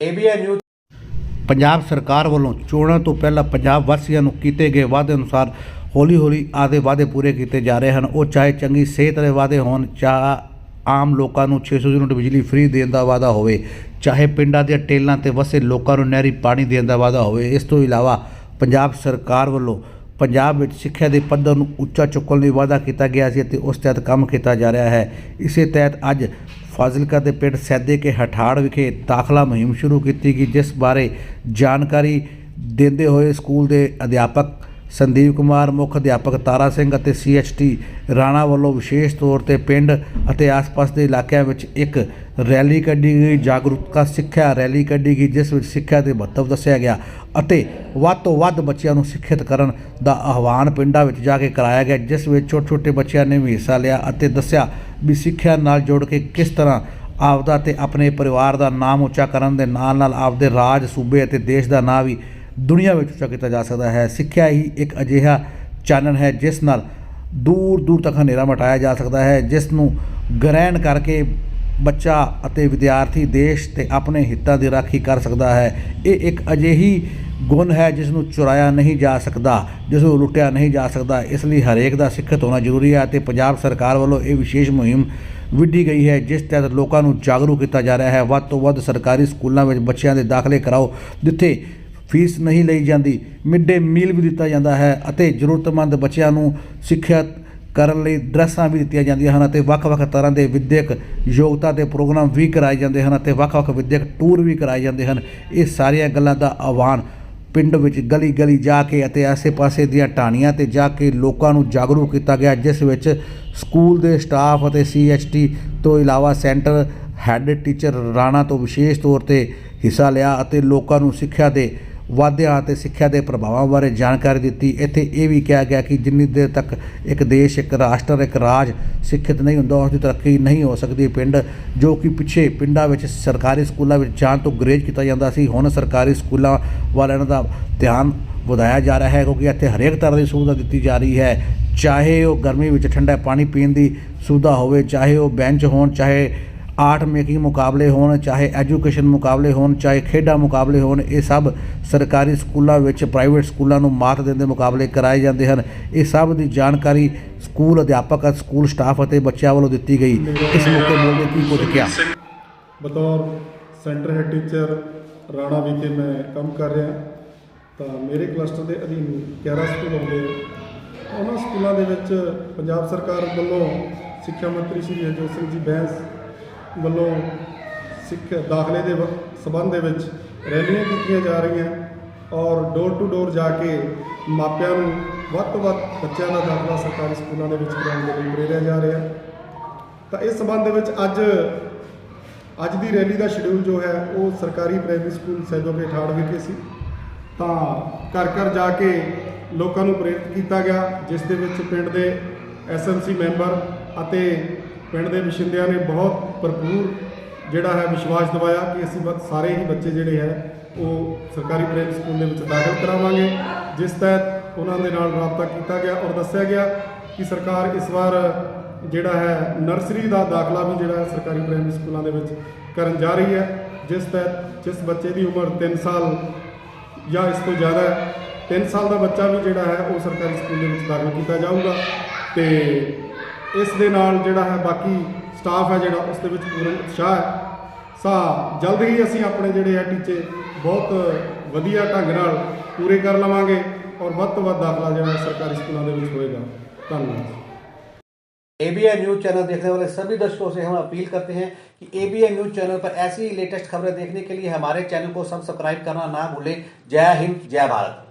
ਏਬੀਐਨ news Punjab ਸਰਕਾਰ ਵੱਲੋਂ ਚੋਣਾਂ ਤੋਂ ਪਹਿਲਾਂ ਪੰਜਾਬ ਵਾਸੀਆਂ ਨੂੰ ਕੀਤੇ ਗਏ ਵਾਅਦੇ ਅਨੁਸਾਰ ਹੌਲੀ-ਹੌਲੀ ਆਦੇ ਵਾਅਦੇ ਪੂਰੇ ਕੀਤੇ ਜਾ ਰਹੇ ਹਨ। ਉਹ ਚਾਹੇ ਚੰਗੀ ਸਿਹਤ ਦੇ ਵਾਅਦੇ ਹੋਣ, ਚਾਹ ਆਮ ਲੋਕਾਂ ਨੂੰ 600 ਯੂਨਿਟ ਬਿਜਲੀ ਫ੍ਰੀ ਦੇਣ ਦਾ ਵਾਅਦਾ ਹੋਵੇ, ਚਾਹੇ ਪਿੰਡਾਂ ਦੇ ਟੇਲਾਂ ਤੇ ਵਸੇ ਲੋਕਾਂ ਨੂੰ ਨਹਿਰੀ ਪਾਣੀ ਦੇਣ ਦਾ ਵਾਅਦਾ ਹੋਵੇ, ਇਸ ਤੋਂ ਇਲਾਵਾ ਪੰਜਾਬ ਸਰਕਾਰ ਵੱਲੋਂ ਪੰਜਾਬ ਵਿੱਚ ਸਿੱਖਿਆ ਦੇ ਪੱਧਰ ਨੂੰ ਉੱਚਾ ਚੁੱਕਣ ਲਈ ਵਾਅਦਾ ਕੀਤਾ ਗਿਆ ਸੀ ਅਤੇ ਉਸ ਤਹਿਤ ਕੰਮ ਕੀਤਾ ਜਾ ਰਿਹਾ ਹੈ। ਇਸੇ ਤਹਿਤ ਅੱਜ ਫਾਜ਼ਿਲਕਾ ਦੇ ਪਿੰਡ ਸੈਦੇ ਕੇ ਹਠਾੜ ਵਿਖੇ ਦਾਖਲਾ ਮੁਹਿੰਮ ਸ਼ੁਰੂ ਕੀਤੀ ਗਈ, ਜਿਸ ਬਾਰੇ ਜਾਣਕਾਰੀ ਦਿੰਦੇ ਹੋਏ ਸਕੂਲ ਦੇ ਅਧਿਆਪਕ ਸੰਦੀਪ ਕੁਮਾਰ, ਮੁੱਖ ਅਧਿਆਪਕ ਤਾਰਾ ਸਿੰਘ ਅਤੇ ਸੀਐਚਟੀ ਰਾਣਾ ਵੱਲੋਂ ਵਿਸ਼ੇਸ਼ ਤੌਰ ਤੇ ਪਿੰਡ ਅਤੇ ਆਸ-ਪਾਸ ਦੇ ਇਲਾਕਿਆਂ ਵਿੱਚ ਇੱਕ ਰੈਲੀ ਕੱਢੀ ਗਈ। ਜਾਗਰੂਕਤਾ ਸਿੱਖਿਆ ਰੈਲੀ ਕੱਢੀ ਗਈ, ਜਿਸ ਵਿੱਚ ਸਿੱਖਿਆ ਦੇ ਮਹੱਤਵ ਦੱਸਿਆ ਗਿਆ ਅਤੇ ਵੱਧ ਤੋਂ ਵੱਧ ਬੱਚਿਆਂ ਨੂੰ ਸਿੱਖਿਅਤ ਕਰਨ ਦਾ ਆਹਵਾਨ ਪਿੰਡਾਂ ਵਿੱਚ ਜਾ ਕੇ ਕਰਾਇਆ ਗਿਆ, ਜਿਸ ਵਿੱਚ ਛੋਟੇ-ਛੋਟੇ ਬੱਚਿਆਂ ਨੇ ਵੀ ਹਿੱਸਾ ਲਿਆ ਅਤੇ ਦੱਸਿਆ ਵੀ ਸਿੱਖਿਆ ਨਾਲ ਜੁੜ ਕੇ ਕਿਸ ਤਰ੍ਹਾਂ ਆਪਦਾ ਤੇ ਆਪਣੇ ਪਰਿਵਾਰ ਦਾ ਨਾਮ ਉੱਚਾ ਕਰਨ ਦੇ ਨਾਲ-ਨਾਲ ਆਪਦੇ ਰਾਜ, ਸੂਬੇ ਅਤੇ ਦੇਸ਼ ਦਾ ਨਾਂ ਵੀ ਦੁਨੀਆ ਵਿੱਚ ਉੱਚਾ ਕੀਤਾ ਜਾ ਸਕਦਾ ਹੈ। ਸਿੱਖਿਆ ਹੀ ਇੱਕ ਅਜਿਹਾ ਚਾਨਣ ਹੈ ਜਿਸ ਨਾਲ ਦੂਰ ਦੂਰ ਤੱਕ ਹਨੇਰਾ ਮਟਾਇਆ ਜਾ ਸਕਦਾ ਹੈ, ਜਿਸ ਨੂੰ ਗ੍ਰਹਿਣ ਕਰਕੇ ਬੱਚਾ ਅਤੇ ਵਿਦਿਆਰਥੀ ਦੇਸ਼ ਤੇ ਆਪਣੇ ਹਿੱਤਾਂ ਦੀ ਰਾਖੀ ਕਰ ਸਕਦਾ ਹੈ। ਇਹ ਇੱਕ ਅਜਿਹੀ ਗੁਣ ਹੈ ਜਿਸ ਨੂੰ ਚੁਰਾਇਆ ਨਹੀਂ ਜਾ ਸਕਦਾ, ਜਿਸ ਨੂੰ ਲੁੱਟਿਆ ਨਹੀਂ ਜਾ ਸਕਦਾ, ਇਸ ਲਈ ਹਰੇਕ ਦਾ ਸਿੱਖਿਅਤ ਹੋਣਾ ਜ਼ਰੂਰੀ ਹੈ ਅਤੇ ਪੰਜਾਬ ਸਰਕਾਰ ਵੱਲੋਂ ਇਹ ਵਿਸ਼ੇਸ਼ ਮੁਹਿੰਮ ਵਿੱਢੀ ਗਈ ਹੈ, ਜਿਸ ਤਹਿਤ ਲੋਕਾਂ ਨੂੰ ਜਾਗਰੂਕ ਕੀਤਾ ਜਾ ਰਿਹਾ ਹੈ। ਵੱਧ ਤੋਂ ਵੱਧ ਸਰਕਾਰੀ ਸਕੂਲਾਂ ਵਿੱਚ ਬੱਚਿਆਂ ਦੇ ਦਾਖਲੇ ਕਰਾਓ, ਜਿੱਥੇ ਫੀਸ ਨਹੀਂ ਲਈ ਜਾਂਦੀ, ਮਿਡ ਡੇ ਮੀਲ ਵੀ ਦਿੱਤਾ ਜਾਂਦਾ ਹੈ ਅਤੇ ਜ਼ਰੂਰਤਮੰਦ ਬੱਚਿਆਂ ਨੂੰ ਸਿੱਖਿਆ ਕਰਨ ਲਈ ਡਰੈਸਾਂ ਵੀ ਦਿੱਤੀਆਂ ਜਾਂਦੀਆਂ ਹਨ ਅਤੇ ਵੱਖ-ਵੱਖ ਤਰ੍ਹਾਂ ਦੇ ਵਿਦਿਅਕ ਯੋਗਤਾ ਦੇ ਪ੍ਰੋਗਰਾਮ ਵੀ ਕਰਾਏ ਜਾਂਦੇ ਹਨ ਅਤੇ ਵੱਖ-ਵੱਖ ਵਿਦਿਅਕ ਟੂਰ ਵੀ ਕਰਾਏ ਜਾਂਦੇ ਹਨ। ਇਹ ਸਾਰੀਆਂ ਗੱਲਾਂ ਦਾ ਆਹਵਾਨ ਪਿੰਡ ਵਿੱਚ ਗਲੀ-ਗਲੀ ਜਾ ਕੇ ਅਤੇ ਆਸੇ-ਪਾਸੇ ਦੀਆਂ ਟਾਹਣੀਆਂ ਤੇ ਜਾ ਕੇ ਲੋਕਾਂ ਨੂੰ ਜਾਗਰੂਕ ਕੀਤਾ ਗਿਆ, ਜਿਸ ਵਿੱਚ ਸਕੂਲ ਦੇ ਸਟਾਫ ਅਤੇ ਸੀਐਚਟੀ ਤੋਂ ਇਲਾਵਾ ਸੈਂਟਰ ਹੈੱਡ ਟੀਚਰ ਰਾਣਾ ਤੋਂ ਵਿਸ਼ੇਸ਼ ਤੌਰ ਤੇ ਹਿੱਸਾ ਲਿਆ ਅਤੇ ਲੋਕਾਂ ਨੂੰ ਸਿੱਖਿਆ ਦੇ ਵਾਧਿਆਂ ਅਤੇ ਸਿੱਖਿਆ ਦੇ ਪ੍ਰਭਾਵਾਂ ਬਾਰੇ ਜਾਣਕਾਰੀ ਦਿੱਤੀ। ਇੱਥੇ ਇਹ ਵੀ ਕਿਹਾ ਗਿਆ ਕਿ ਜਿੰਨੀ ਦੇਰ ਤੱਕ ਇੱਕ ਦੇਸ਼, ਇੱਕ ਰਾਸ਼ਟਰ, ਇੱਕ ਰਾਜ ਸਿੱਖਿਅਤ ਨਹੀਂ ਹੁੰਦਾ, ਉਸ ਦੀ ਤਰੱਕੀ ਨਹੀਂ ਹੋ ਸਕਦੀ। ਪਿੰਡ ਜੋ ਕਿ ਪਿੱਛੇ ਪਿੰਡਾਂ ਵਿੱਚ ਸਰਕਾਰੀ ਸਕੂਲਾਂ ਵਿੱਚ ਜਾਣ ਤੋਂ ਗਰੇਜ ਕੀਤਾ ਜਾਂਦਾ ਸੀ, ਹੁਣ ਸਰਕਾਰੀ ਸਕੂਲਾਂ ਵਾਲਿਆਂ ਦਾ ਧਿਆਨ ਵਧਾਇਆ ਜਾ ਰਿਹਾ ਹੈ, ਕਿਉਂਕਿ ਇੱਥੇ ਹਰੇਕ ਤਰ੍ਹਾਂ ਦੀ ਸੁਵਿਧਾ ਦਿੱਤੀ ਜਾ ਰਹੀ ਹੈ। ਚਾਹੇ ਉਹ ਗਰਮੀ ਵਿੱਚ ਠੰਡਾ ਪਾਣੀ ਪੀਣ ਦੀ ਸੁਵਿਧਾ ਹੋਵੇ, ਚਾਹੇ ਉਹ ਬੈਂਚ ਹੋਣ, ਚਾਹੇ ਆਰਟ ਮੇਕਿੰਗ ਮੁਕਾਬਲੇ ਹੋਣ, ਚਾਹੇ ਐਜੂਕੇਸ਼ਨ ਮੁਕਾਬਲੇ ਹੋਣ, ਚਾਹੇ ਖੇਡਾਂ ਮੁਕਾਬਲੇ ਹੋਣ, ਇਹ ਸਭ ਸਰਕਾਰੀ ਸਕੂਲਾਂ ਵਿੱਚ ਪ੍ਰਾਈਵੇਟ ਸਕੂਲਾਂ ਨੂੰ ਮਾਤ ਦੇਣ ਦੇ ਮੁਕਾਬਲੇ ਕਰਾਏ ਜਾਂਦੇ ਹਨ। ਇਹ ਸਭ ਦੀ ਜਾਣਕਾਰੀ ਸਕੂਲ ਅਧਿਆਪਕ, ਸਕੂਲ ਸਟਾਫ ਅਤੇ ਬੱਚਿਆਂ ਵੱਲੋਂ ਦਿੱਤੀ ਗਈ। ਇਸ ਮੌਕੇ ਬੋਲਦੇ ਕੀ ਕੁਝ ਕਿਹਾ? ਬਤੌਰ ਸੈਂਟਰ ਹੈਡ ਟੀਚਰ ਰਾਣਾ ਵਿਖੇ ਮੈਂ ਕੰਮ ਕਰ ਰਿਹਾ। ਤਾਂ ਮੇਰੇ ਕਲਸਟਰ ਦੇ ਅਧੀਨ 11 ਸਕੂਲ ਆਉਂਦੇ ਆ। ਉਹਨਾਂ ਸਕੂਲਾਂ ਦੇ ਵਿੱਚ ਪੰਜਾਬ ਸਰਕਾਰ ਵੱਲੋਂ ਸਿੱਖਿਆ ਮੰਤਰੀ ਸ਼੍ਰੀ ਹਰਜੋਤ ਸਿੰਘ ਜੀ ਬੈਂਸ ਵੱਲੋਂ ਸਿੱਖ ਦਾਖਲੇ ਦੇ ਵ- ਸੰਬੰਧ ਦੇ ਵਿੱਚ ਰੈਲੀਆਂ ਕੀਤੀਆਂ ਜਾ ਰਹੀਆਂ ਔਰ ਡੋਰ ਟੂ ਡੋਰ ਜਾ ਕੇ ਮਾਪਿਆਂ ਨੂੰ ਵੱਧ ਤੋਂ ਵੱਧ ਬੱਚਿਆਂ ਦਾ ਦਾਖਲਾ ਸਰਕਾਰੀ ਸਕੂਲਾਂ ਦੇ ਵਿੱਚ ਕਰਾਉਣ ਦੇ ਲਈ ਪ੍ਰੇਰਿਆ ਜਾ ਰਿਹਾ। ਤਾਂ ਇਸ ਸੰਬੰਧ ਦੇ ਵਿੱਚ ਅੱਜ ਅੱਜ ਦੀ ਰੈਲੀ ਦਾ ਸ਼ਡਿਊਲ ਜੋ ਹੈ ਉਹ ਸਰਕਾਰੀ ਪ੍ਰਾਇਮਰੀ ਸਕੂਲ ਸੈਦੋਕੇ ਠਾੜ ਵਿਖੇ ਸੀ। ਤਾਂ ਘਰ ਘਰ ਜਾ ਕੇ ਲੋਕਾਂ ਨੂੰ ਪ੍ਰੇਰਿਤ ਕੀਤਾ ਗਿਆ, ਜਿਸ ਦੇ ਵਿੱਚ ਪਿੰਡ ਦੇ ਐਸਐਮਸੀ ਮੈਂਬਰ ਅਤੇ ਪਿੰਡ ਦੇ ਵਸਿੰਦਿਆਂ ਨੇ ਬਹੁਤ ਭਰਪੂਰ ਜਿਹੜਾ ਹੈ ਵਿਸ਼ਵਾਸ ਦਿਵਾਇਆ ਕਿ ਅਸੀਂ ਬ- ਸਾਰੇ ਹੀ ਬੱਚੇ ਜਿਹੜੇ ਹੈ ਉਹ ਸਰਕਾਰੀ ਪ੍ਰਾਇਮਰੀ ਸਕੂਲ ਦੇ ਵਿੱਚ ਦਾਖਲ ਕਰਾਵਾਂਗੇ, ਜਿਸ ਤਹਿਤ ਉਹਨਾਂ ਦੇ ਨਾਲ ਰਾਬਤਾ ਕੀਤਾ ਗਿਆ ਔਰ ਦੱਸਿਆ ਗਿਆ ਕਿ ਸਰਕਾਰ ਇਸ ਵਾਰ ਜਿਹੜਾ ਹੈ ਨਰਸਰੀ ਦਾ ਦਾਖਲਾ ਵੀ ਜਿਹੜਾ ਹੈ ਸਰਕਾਰੀ ਪ੍ਰਾਇਮਰੀ ਸਕੂਲਾਂ ਦੇ ਵਿੱਚ ਕਰਨ ਜਾ ਰਹੀ ਹੈ, ਜਿਸ ਤਹਿਤ ਜਿਸ ਬੱਚੇ ਦੀ ਉਮਰ 3 ਸਾਲ ਜਾਂ ਇਸ ਤੋਂ ਜ਼ਿਆਦਾ ਹੈ 3 ਸਾਲ ਦਾ ਬੱਚਾ ਵੀ ਜਿਹੜਾ ਹੈ ਉਹ ਸਰਕਾਰੀ ਸਕੂਲ ਦੇ ਵਿੱਚ ਦਾਖਲ ਕੀਤਾ ਜਾਊਗਾ ਤੇ ਇਸ ਦੇ ਨਾਲ ਜਿਹੜਾ ਹੈ ਬਾਕੀ ਸਟਾਫ ਹੈ ਜਿਹੜਾ ਉਸ ਦੇ ਵਿੱਚ ਪੂਰਨ ਉਤਸ਼ਾਹ ਹੈ ਸਾ ਜਲਦ ਹੀ ਅਸੀਂ ਆਪਣੇ ਜਿਹੜੇ ਹੈ ਟੀਚੇ ਬਹੁਤ ਵਧੀਆ ਢੰਗ ਨਾਲ ਪੂਰੇ ਕਰ ਲਵਾਂਗੇ ਔਰ ਵੱਧ ਤੋਂ ਵੱਧ ਦਾਖਲਾ ਜਿਹੜਾ ਹੈ ਸਰਕਾਰੀ ਸਕੂਲਾਂ ਦੇ ਵਿੱਚ ਹੋਏਗਾ ਧੰਨਵਾਦ एबीएन न्यूज चैनल देखने वाले सभी दर्शकों से हम अपील करते हैं कि एबीएन न्यूज चैनल पर ऐसी ही लेटेस्ट खबरें देखने के लिए हमारे चैनल को सब्सक्राइब करना ना भूलें जय हिंद जय भारत